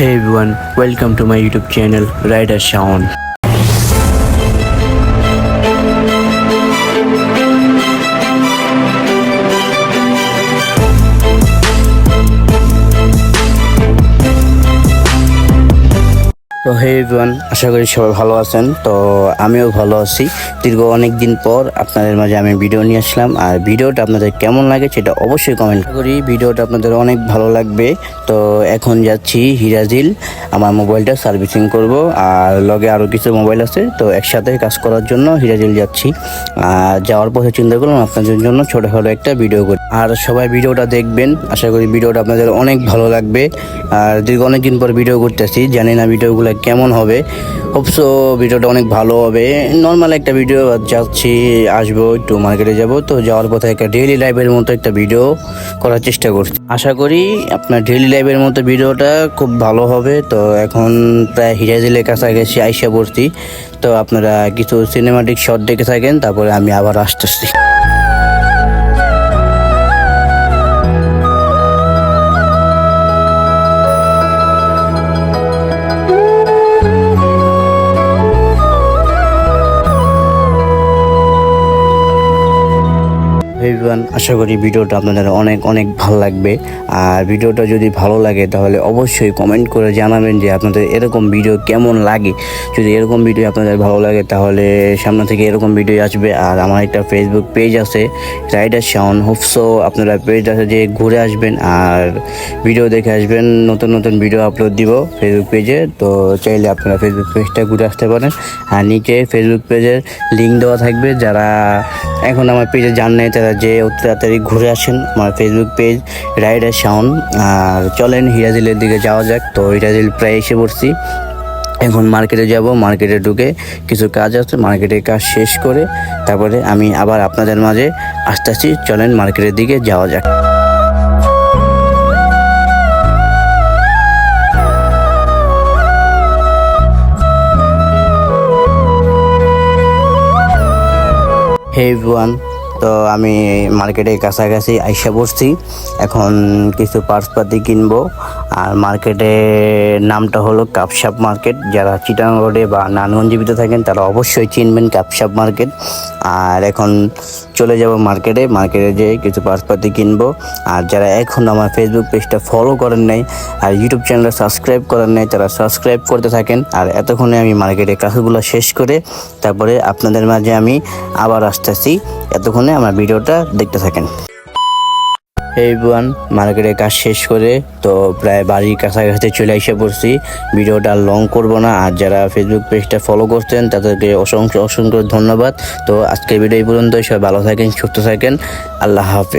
Hey everyone, welcome to my YouTube channel, Rider Sean. তো হে everyone আশা করি সবাই ভালো আছেন। তো আমিও ভালো আছি। দীর্ঘ অনেক দিন পর আপনাদের মাঝে আমি ভিডিও নিয়ে আসলাম। আর ভিডিওটা আপনাদের কেমন লাগে সেটা অবশ্যই কমেন্ট করি ভিডিওটা আপনাদের অনেক ভালো লাগবে। তো এখন যাচ্ছি হিরাজিল। আমার মোবাইলটা সার্ভিসিং করব। আর লগে আরও কিছু মোবাইল আছে। তো একসাথে কাজ করার জন্য হিরাজিল যাচ্ছি। আর যাওয়ার পথে চিন্তা করলাম আপনাদের জন্য ছোটোখাটো একটা ভিডিও করি। আর সবাই ভিডিওটা দেখবেন। আশা করি ভিডিওটা আপনাদের অনেক ভালো লাগবে। আর দীর্ঘ অনেক দিন পর ভিডিও করতেছি। জানি না ভিডিওগুলো কেমন হবে। হোপসো ভিডিওটা অনেক ভালো হবে। নর্মাল একটা ভিডিও যাচ্ছি, আসব, একটু মার্কেটে যাব। তো যাওয়ার পথে একটা ডেইলি লাইফের মতো একটা ভিডিও করার চেষ্টা করছি। আশা করি আপনার ডেইলি লাইফের মতো ভিডিওটা খুব ভালো হবে। তো এখন প্রায় হিরাজিলের কাছাকাছি আইসা পড়ছি। তো আপনারা কিছু সিনেমাটিক শট দেখে থাকেন, তারপরে আমি আবার আসতেছি। এভরিওয়ান, আশা করি ভিডিওটা আপনাদের অনেক অনেক ভালো লাগবে। আর ভিডিওটা যদি ভালো লাগে, তাহলে অবশ্যই কমেন্ট করে জানাবেন যে আপনাদের এরকম ভিডিও কেমন লাগে। যদি এরকম ভিডিও আপনাদের ভালো লাগে, তাহলে সামনে থেকে এরকম ভিডিও আসবে। আর আমার একটা ফেসবুক পেজ আছে, রাইডার শাওন হোপসো আপনারা পেজ আছে যে ঘুরে আসবেন আর ভিডিও দেখে আসবেন। নতুন নতুন ভিডিও আপলোড দিব ফেসবুক পেজে তো চাইলে আপনারা ফেসবুক পেজটা ঘুরে আসতে পারেন। আর নিচে ফেসবুক পেজের লিঙ্ক দেওয়া থাকবে। যারা এখন আমার পেজে জান নেই, তারা যে অতি তাড়াতাড়ি ঘুরে আসেন আমার ফেসবুক পেজ রাইডার শাওন আর চলেন হিরাজিলের দিকে যাওয়া যাক। তো হিরাজিল প্রায় এসে পড়ছি। এখন মার্কেটে যাব। মার্কেটে ঢুকে কিছু কাজ আছে। মার্কেটের কাজ শেষ করে তারপরে আমি আবার আপনাদের মাঝে আসতেছি চলেন মার্কেটের দিকে যাওয়া যাক। হে ওয়ান তো আমি মার্কেটে কাছাকাছি আইসা বসছি এখন কিছু পার্সপাতি কিনবো। আর মার্কেটের নামটা হলো কাপসাপ মার্কেট। যারা চিটাং রোডে বা নানগঞ্জীবিতে থাকেন, তারা অবশ্যই চিনবেন কাপসাপ মার্কেট। আর এখন চলে যাব মার্কেটে। মার্কেটে যেয়ে কিছু পার্সপাতি কিনবো। আর যারা এখন আমার ফেসবুক পেজটা ফলো করেন নাই আর ইউটিউব চ্যানেলটা সাবস্ক্রাইব করেন নাই, তারা সাবস্ক্রাইব করতে থাকেন। আর এতক্ষণে আমি মার্কেটের কাজগুলো শেষ করে তারপরে আপনাদের মাঝে আমি আবার আসতেছি। এতক্ষণে আমার ভিডিওটা দেখতে থাকেন। এই বান মার্কেটের কাজ শেষ করে তো প্রায় বাড়ির কাছাকাছি চলে এসে পড়ছি। ভিডিওটা লং করব না, আর যারা ফেসবুক পেজটা ফলো করছেন, তাদেরকে অসংখ্য অসংখ্য ধন্যবাদ। তো আজকের ভিডিও এই পর্যন্ত সবাই ভালো থাকেন, সুস্থ থাকেন। আল্লাহ হাফেজ।